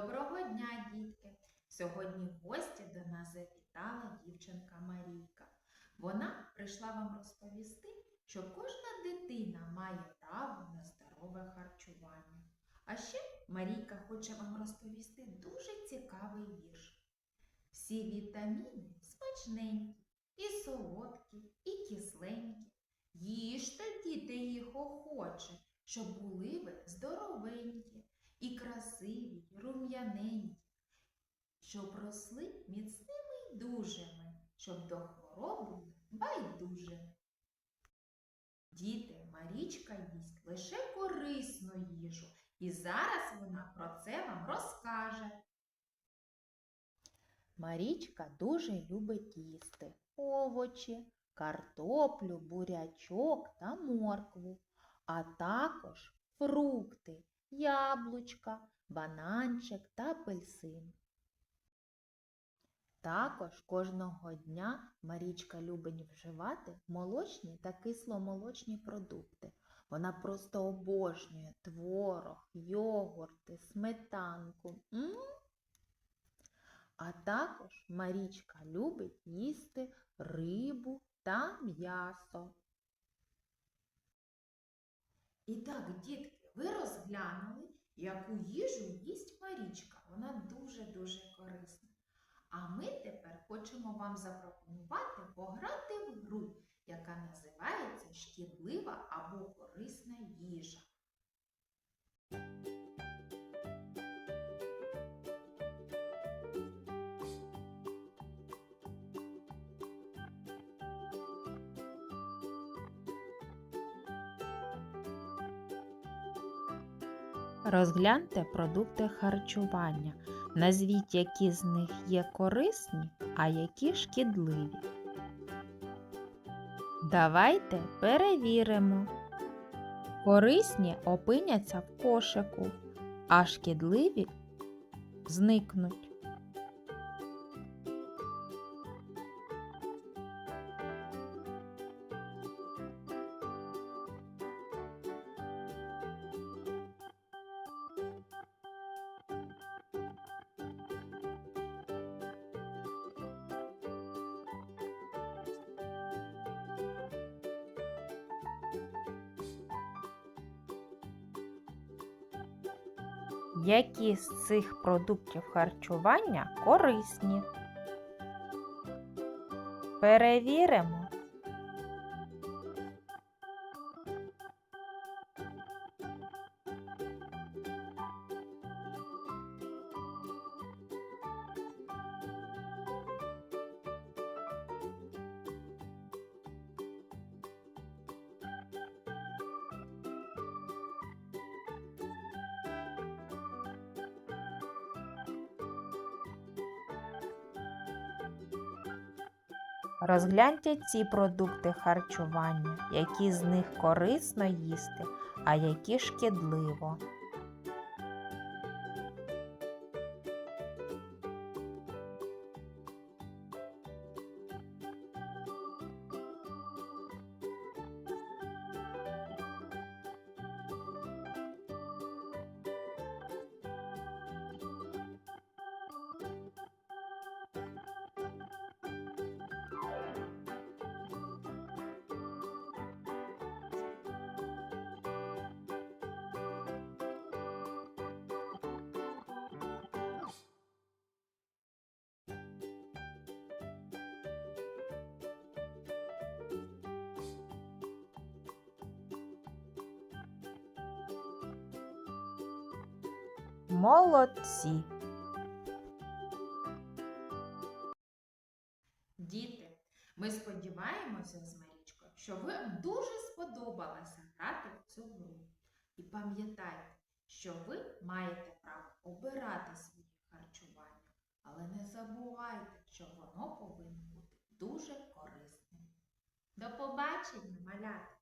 Доброго дня, дітки! Сьогодні в гості до нас завітала дівчинка Марійка. Вона прийшла вам розповісти, що кожна дитина має право на здорове харчування. А ще Марійка хоче вам розповісти дуже цікавий вірш. Всі вітаміни смачненькі, і солодкі, і кисленькі. Їжте, діти, їх охоче, щоб були ви здоровенькі і красиві, і рум'яненькі, щоб росли міцними й дужими, щоб до хвороб були байдужими. Діти, Марічка їсть лише корисну їжу, і зараз вона про це вам розкаже. Марічка дуже любить їсти овочі, картоплю, бурячок та моркву, а також фрукти, яблучка, бананчик та апельсин. Також кожного дня Марічка любить вживати молочні та кисломолочні продукти. Вона просто обожнює творог, йогурти, сметанку. М? А також Марічка любить їсти рибу та м'ясо. І так, дітки, ви розглянули, яку їжу їсть Марічка. Вона дуже-дуже корисна. А ми тепер хочемо вам запропонувати пограти в гру, яка називається шкідлива або корисна їжа. Розгляньте продукти харчування. Назвіть, які з них є корисні, а які шкідливі. Давайте перевіримо. Корисні опиняться в кошику, а шкідливі зникнуть. Які з цих продуктів харчування корисні? Перевіримо. Розгляньте ці продукти харчування, які з них корисно їсти, а які шкідливо. Молодці! Діти, ми сподіваємося з Марічкою, що вам дуже сподобалося грати в цю гру. І пам'ятайте, що ви маєте право обирати своє харчування, але не забувайте, що воно повинно бути дуже корисним. До побачення, малята!